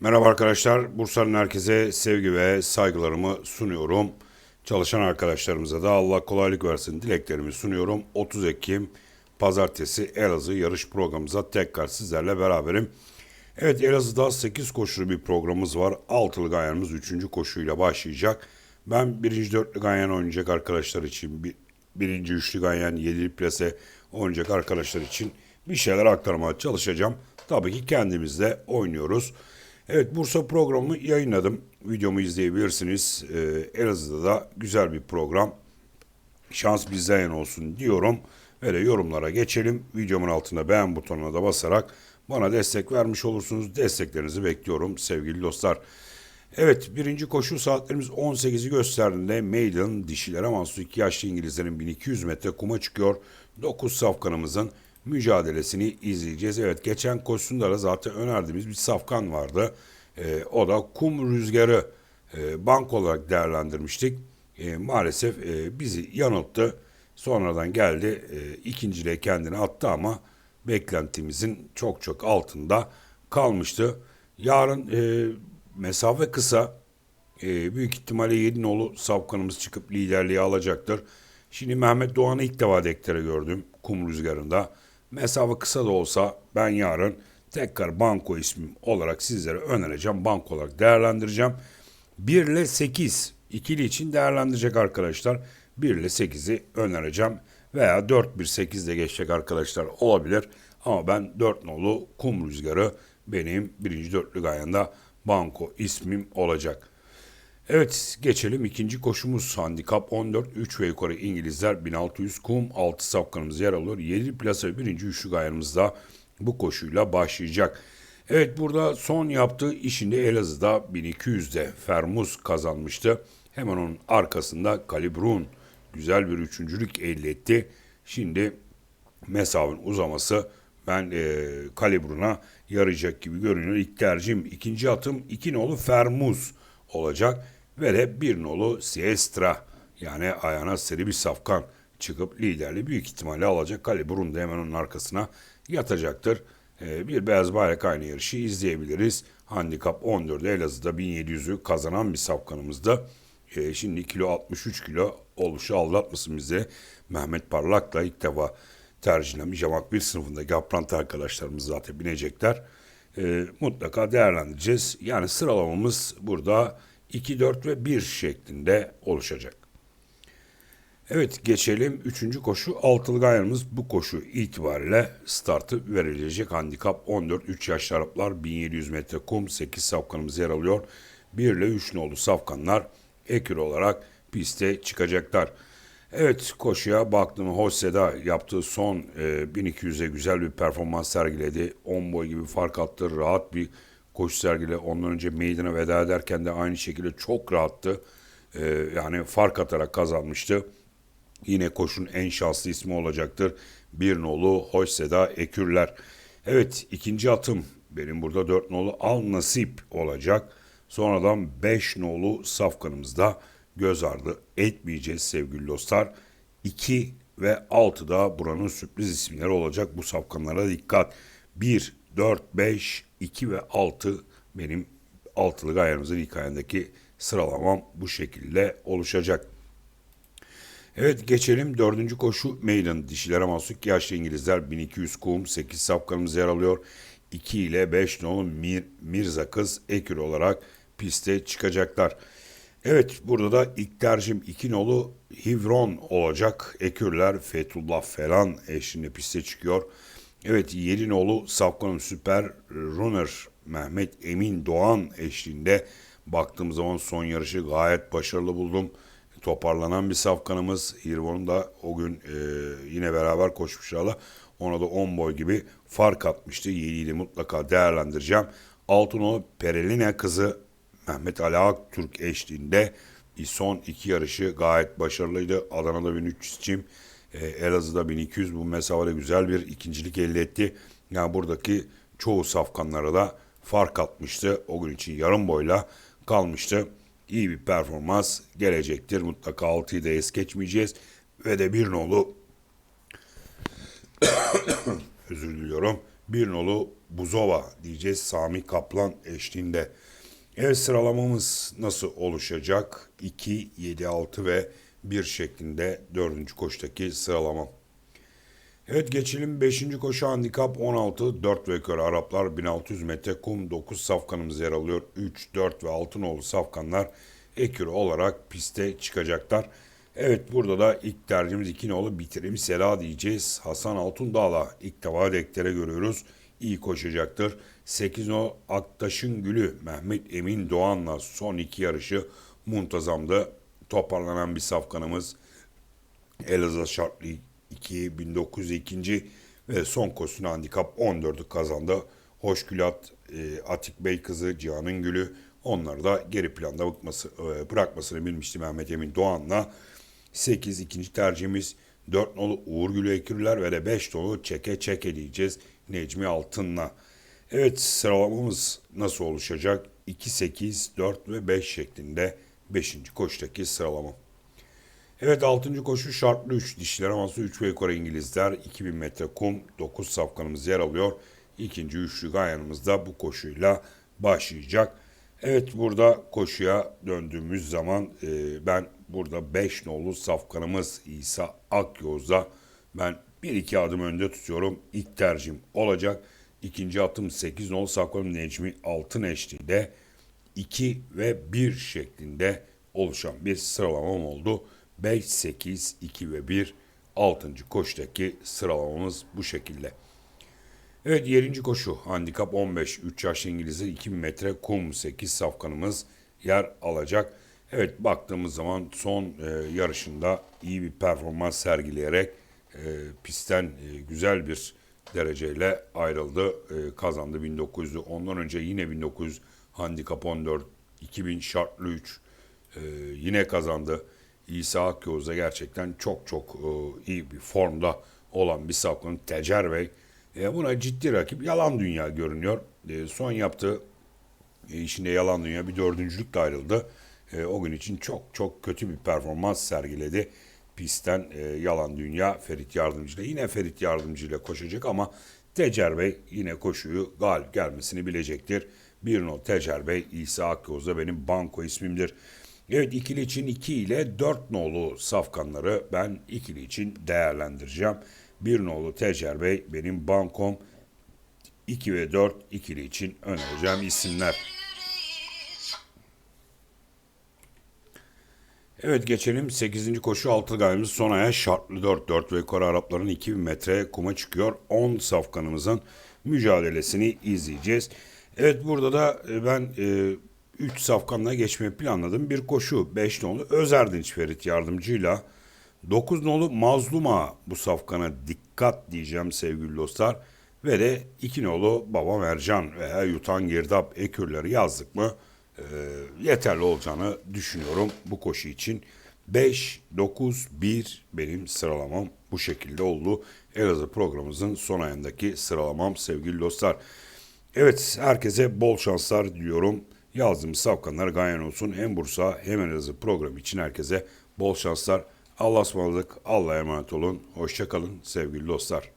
Merhaba arkadaşlar. Bursa'nın herkese sevgi ve saygılarımı sunuyorum. Çalışan arkadaşlarımıza da Allah kolaylık versin dileklerimi sunuyorum. 30 Ekim Pazartesi Elazığ yarış programımıza tekrar sizlerle beraberim. Evet Elazığ'da 8 koşulu bir programımız var. Altılı Ganyan'ımız 3. koşuyla başlayacak. Ben birinci dörtlü Ganyan oynayacak arkadaşlar için, bir, birinci üçlü Ganyan, yedili plase oynayacak arkadaşlar için bir şeyler aktarmaya çalışacağım. Tabii ki kendimiz de oynuyoruz. Evet Bursa programımı yayınladım. Videomu izleyebilirsiniz. Ee, Elazığ'da da güzel bir program. Şans bizden yana olsun diyorum. Ve de yorumlara geçelim. Videomun altına beğen butonuna da basarak bana destek vermiş olursunuz. Desteklerinizi bekliyorum sevgili dostlar. Evet birinci koşu saatlerimiz 18'i gösterdiğinde Maiden dişilere mahsus 2 yaşlı İngilizlerin 1200 metre kuma çıkıyor. 9 safkanımızın mücadelesini izleyeceğiz. Evet geçen koşusunda da zaten önerdiğimiz bir safkan vardı. Ee, o da kum rüzgarı e, bank olarak değerlendirmiştik. E, maalesef e, bizi yanılttı. Sonradan geldi e, ikinciliğe kendini attı ama beklentimizin çok çok altında kalmıştı. Yarın e, mesafe kısa. E, büyük ihtimalle Yedinoğlu Savkanımız çıkıp liderliği alacaktır. Şimdi Mehmet Doğan'ı ilk defa dektere gördüm kum rüzgarında. Mesafe kısa da olsa ben yarın tekrar banko ismim olarak sizlere önereceğim. Banko olarak değerlendireceğim. 1 ile 8 ikili için değerlendirecek arkadaşlar. 1 ile 8'i önereceğim. Veya 4 1 8 de geçecek arkadaşlar olabilir. Ama ben 4 nolu kum rüzgarı benim birinci dörtlü gayanda banko ismim olacak. Evet geçelim ikinci koşumuz handikap 14 3 ve yukarı İngilizler 1600 kum 6 safkanımız yer alıyor. 7 plasa birinci üçlü gayrımızda bu koşuyla başlayacak. Evet burada son yaptığı işinde Elazığ'da 1200'de Fermuz kazanmıştı. Hemen onun arkasında Kalibrun güzel bir üçüncülük elde etti. Şimdi mesafenin uzaması ben e, Kalibrun'a yarayacak gibi görünüyor. İlk tercihim ikinci atım iki nolu Fermuz olacak ve bir nolu Siestra yani ayağına seri bir safkan çıkıp liderliği büyük ihtimalle alacak. Kalibrun da hemen onun arkasına yatacaktır. E, bir beyaz bayrak aynı yarışı izleyebiliriz. Handikap 14'de Elazığ'da 1700'ü kazanan bir safkanımızda. E, şimdi kilo 63 kilo oluşu aldatmasın bize. Mehmet Parlak'la ilk defa tercihlemiş. Yamak bir sınıfındaki aprant arkadaşlarımız zaten binecekler. E, mutlaka değerlendireceğiz. Yani sıralamamız burada 2, 4 ve 1 şeklinde oluşacak. Evet geçelim 3. koşu. Altılı gayrımız bu koşu itibariyle startı verilecek. Handikap 14 3 yaşlı Araplar 1700 metre kum 8 safkanımız yer alıyor. 1 ile 3 nolu safkanlar ekür olarak piste çıkacaklar. Evet koşuya baktım Hosse'da yaptığı son e, 1200'e güzel bir performans sergiledi. 10 boy gibi fark attı. Rahat bir koşu sergiledi. Ondan önce meydana veda ederken de aynı şekilde çok rahattı. E, yani fark atarak kazanmıştı. Yine koşun en şanslı ismi olacaktır. Bir nolu Hoyseda Ekürler. Evet ikinci atım benim burada dört nolu Al Nasip olacak. Sonradan beş nolu Safkan'ımızda göz ardı etmeyeceğiz sevgili dostlar. 2 ve 6 da buranın sürpriz isimleri olacak. Bu safkanlara dikkat. 1, 4, 5, 2 ve 6 benim altılı gayemizin hikayendeki sıralamam bu şekilde oluşacak. Evet geçelim dördüncü koşu Maiden dişilere mahsus yaşlı İngilizler 1200 kum 8 safkanımız yer alıyor. 2 ile 5 nolu Mir, Mirza kız ekür olarak piste çıkacaklar. Evet burada da ilk tercihim 2 nolu Hivron olacak. Ekürler Fethullah falan eşliğinde piste çıkıyor. Evet 7 nolu Safkan'ın süper runner Mehmet Emin Doğan eşliğinde baktığım zaman son yarışı gayet başarılı buldum toparlanan bir safkanımız. Hirvon'un da o gün e, yine beraber koşmuşlarla. Ona da 10 boy gibi fark atmıştı. 7 ile mutlaka değerlendireceğim. Altınoğlu Pereline kızı Mehmet Ali Aktürk eşliğinde son iki yarışı gayet başarılıydı. Adana'da 1300 çim, e, Elazığ'da 1200 bu mesafede güzel bir ikincilik elde etti. Yani buradaki çoğu safkanlara da fark atmıştı. O gün için yarım boyla kalmıştı iyi bir performans gelecektir. Mutlaka 6'yı da es geçmeyeceğiz. Ve de bir nolu özür diliyorum. Bir nolu Buzova diyeceğiz Sami Kaplan eşliğinde. Evet sıralamamız nasıl oluşacak? 2, 7, 6 ve 1 şeklinde dördüncü koştaki sıralamam. Evet geçelim 5. koşu handikap 16 4 ve yukarı Araplar 1600 metre kum 9 safkanımız yer alıyor. 3, 4 ve 6 nolu safkanlar ekürü olarak piste çıkacaklar. Evet burada da ilk tercihimiz 2 nolu bitirim Sela diyeceğiz. Hasan Altundağ'la ilk defa deklere görüyoruz. İyi koşacaktır. 8 nolu Aktaş'ın gülü Mehmet Emin Doğan'la son iki yarışı muntazamdı. Toparlanan bir safkanımız. Elazığ şartlı 2, 1902. ve son koşusunu handikap 14'ü kazandı. Hoşgülat, e, Atik Bey kızı, Cihan'ın gülü onları da geri planda bıkması, e, bırakmasını bilmişti Mehmet Emin Doğan'la. 8 ikinci tercihimiz 4 nolu Uğur Gülü Ekürler ve de 5 nolu Çeke Çeke diyeceğiz Necmi Altın'la. Evet sıralamamız nasıl oluşacak? 2, 8, 4 ve 5 şeklinde 5. koştaki sıralama. Evet 6. koşu şartlı 3 dişiler aması 3 ve yukarı İngilizler 2000 metre kum 9 safkanımız yer alıyor. İkinci üçlü gayanımızda bu koşuyla başlayacak. Evet burada koşuya döndüğümüz zaman e, ben burada 5 nolu safkanımız İsa Akyoz'da ben 1-2 adım önde tutuyorum. İlk tercihim olacak. İkinci atım 8 nolu safkanım Necmi Altın eşliğinde 2 ve 1 şeklinde oluşan bir sıralamam oldu. 5, 8, 2 ve 1 6. koştaki sıralamamız bu şekilde. Evet 7. koşu handikap 15 3 yaş İngiliz'i 2000 metre kum 8 safkanımız yer alacak. Evet baktığımız zaman son e, yarışında iyi bir performans sergileyerek e, pistten e, güzel bir dereceyle ayrıldı. E, kazandı 1900'ü. Ondan önce yine 1900 handikap 14 2000 şartlı 3 e, yine kazandı. İsa Akyoz'da gerçekten çok çok e, iyi bir formda olan bir safkanın Tecer Bey. E, buna ciddi rakip Yalan Dünya görünüyor. E, son yaptığı e, işinde Yalan Dünya bir dördüncülükle ayrıldı. E, o gün için çok çok kötü bir performans sergiledi. Pistten e, Yalan Dünya Ferit Yardımcı ile yine Ferit Yardımcı ile koşacak ama Tecer Bey yine koşuyu galip gelmesini bilecektir. Bir not Tecer Bey İsa Akyoz'da benim banko ismimdir. Evet ikili için 2 ile 4 nolu safkanları ben ikili için değerlendireceğim. 1 nolu Tecer Bey benim bankom 2 ve 4 ikili için önereceğim isimler. Evet geçelim 8. koşu altı gayemiz son aya şartlı 4 4 ve yukarı Arapların 2000 metre kuma çıkıyor. 10 safkanımızın mücadelesini izleyeceğiz. Evet burada da e, ben e, 3 safkanla geçmeyi planladım. Bir koşu 5 nolu Özerdinç Ferit yardımcıyla 9 nolu Mazluma bu safkana dikkat diyeceğim sevgili dostlar. Ve de 2 nolu Baba Mercan veya Yutan Girdap ekürleri yazdık mı e, yeterli olacağını düşünüyorum bu koşu için. 5, 9, 1 benim sıralamam bu şekilde oldu. Elazığ programımızın son ayındaki sıralamam sevgili dostlar. Evet herkese bol şanslar diliyorum. Yazdığımız safkanlar gayen olsun. Hem Bursa hem Elazığ programı için herkese bol şanslar. Allah'a ısmarladık. Allah'a emanet olun. Hoşçakalın sevgili dostlar.